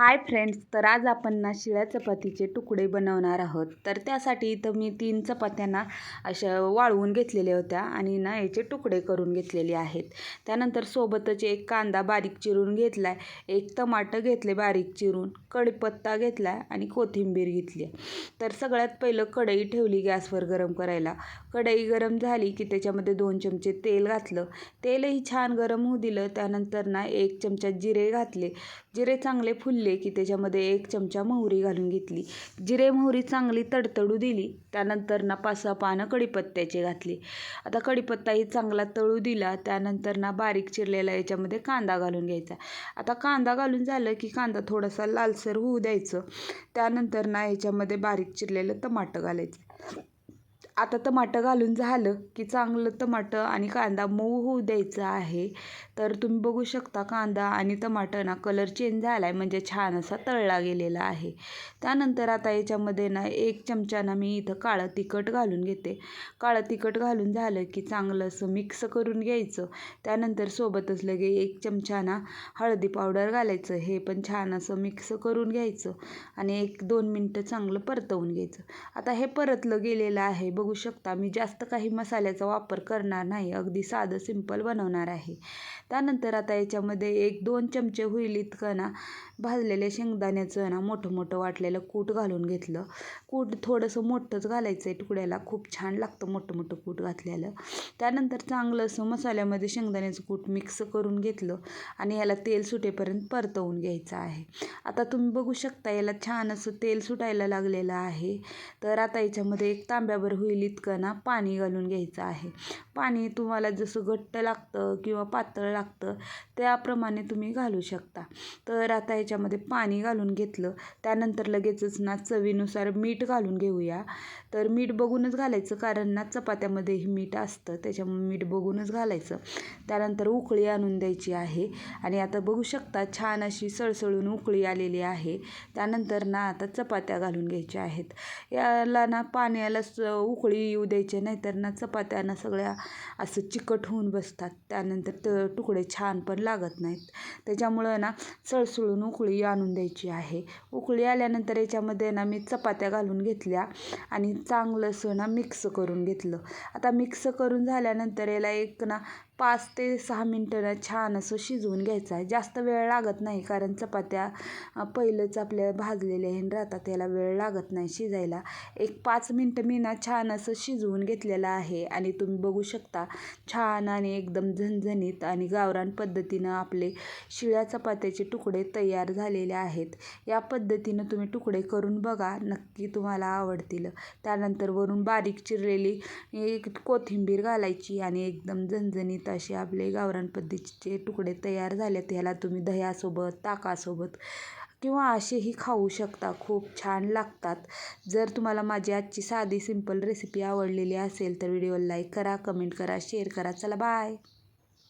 Hi friends तर आज आपण ना शिळ्या चपातीचे तुकडे बनवणार आहोत. तर त्यासाठी इथं मी तीन चपात्यांना अशा वाळवून घेतलेल्या होत्या आणि ना याचे तुकडे करून घेतलेले आहेत. त्यानंतर सोबतच एक कांदा बारीक चिरून घेतला आहे एक टमाटर घेतले बारीक चिरून कढीपत्ता घेतला आहे आणि कोथिंबीर घेतली तर सगळ्यात पहिलं कढई ठेवली गॅसवर गरम करायला. कढई गरम झाली की त्याच्यामध्ये दोन चमचे तेल घातलं. तेलही छान गरम होऊ दिलं. त्यानंतर ना एक चमचा जिरे घातले. जिरे चांगले फुलले की त्याच्यामध्ये एक चमचा मोहरी घालून घेतली. जिरे मोहरी चांगली तडतडू दिली. त्यानंतर ना पाच सहा पानं कढीपत्त्याचे घातले. आता कढीपत्ताही चांगला तळू दिला त्यानंतर ना बारीक चिरलेला याच्यामध्ये कांदा घालून घ्यायचा. आता कांदा घालून झालं की कांदा थोडासा लालसर होऊ द्यायचं. त्यानंतर ना याच्यामध्ये बारीक चिरलेलं टमाटं घालायचं. आता टमाटं घालून झालं की चांगलं टमाटं आणि कांदा मऊ होऊ द्यायचा आहे. तर तुम्ही बघू शकता कांदा आणि टमाटर ना कलर चेंज झाला आहे म्हणजे छान असा तळला गेलेला आहे. त्यानंतर आता याच्यामध्ये ना एक चमचा ना मी इथं काळं तिखट घालून घेते. काळं तिखट घालून झालं की चांगलं असं मिक्स करून घ्यायचं. त्यानंतर सोबतच लगे एक चमचा ना हळदी पावडर घालायचं हे पण छान असं मिक्स करून घ्यायचं आणि एक दोन मिनटं चांगलं परतवून घ्यायचं. आता हे परतलं गेलेलं आहे बघू शकता मी जास्त काही मसाल्याचा वापर करणार नाही. अगदी साधं सिंपल बनवणार आहे. त्यानंतर आता याच्यामध्ये एक दोन चमचे होईल इतकं ना भाजलेल्या शेंगदाण्याचं ना मोठं मोठं वाटलेलं कूट घालून घेतलं. कूट थोडंसं मोठंच घालायचं आहे तुकड्याला. खूप छान लागतं मोठं मोठं कूट घातलेलं त्यानंतर चांगलं असं मसाल्यामध्ये शेंगदाण्याचं कूट मिक्स करून घेतलं आणि याला तेल सुटेपर्यंत परतवून घ्यायचं आहे. आता तुम्ही बघू शकता याला छान असं तेल सुटायला लागलेलं आहे. तर आता याच्यामध्ये एक तांब्यावर होईल इतकं कणा पाणी घालून घ्यायचं आहे. पाणी तुम्हाला जसं घट्ट लागतं किंवा पातळ लागतं त्याप्रमाणे तुम्ही घालू शकता. तर आता याच्यामध्ये पाणी घालून घेतलं. त्यानंतर लगेचच ना चवीनुसार मीठ घालून घेऊया. तर मीठ बघूनच घालायचं कारण ना चपात्यामध्येही मीठ असतं त्याच्यामुळे मीठ बघूनच घालायचं. त्यानंतर उकळी आणून द्यायची आहे. आणि आता बघू शकता छान अशी सळसळून उकळी आलेली आहे. त्यानंतर ना आता चपात्या घालून घ्यायच्या आहेत. याला ना पाण्याला स उकळी येऊ द्यायचे नाहीतर ना चपात्यांना सगळ्या असं चिकट होऊन बसतात. त्यानंतर त तुकडे छान पण लागत नाहीत. त्याच्यामुळं ना सळसळून उकळी आणून द्यायची आहे. उकळी आल्यानंतर याच्यामध्ये ना मी चपात्या घालून घेतल्या आणि चांगलंसं ना मिक्स करून घेतलं. आता मिक्स करून झाल्यानंतर याला एक ना पाच ते सहा मिनटं छान असं शिजवून घ्यायचं आहे. जास्त वेळ लागत नाही कारण चपात्या पहिलंच आपल्या भाजलेल्या हे राहतात त्याला वेळ लागत नाही शिजायला. एक पाच मिनटं मी ना छान असं शिजवून घेतलेलं आहे आणि तुम्ही बघू शकता छान आणि एकदम झणझणीत आणि गावरान पद्धतीनं आपले शिळ्या चपात्याचे तुकडे तयार झालेले आहेत. या पद्धतीनं तुम्ही तुकडे करून बघा नक्की तुम्हाला आवडतील. त्यानंतर वरून बारीक चिरलेली एक कोथिंबीर घालायची आणि एकदम झणझणीत असे आपले गावरान पद्धतीचे तुकडे तयार झालेत. ह्याला तुम्ही दह्यासोबत ताकासोबत किंवा असेही खाऊ शकता. खूप छान लागतात. जर तुम्हाला माझी आजची साधी सिंपल रेसिपी आवडलेली असेल तर व्हिडिओला लाईक करा कमेंट करा शेअर करा. चला बाय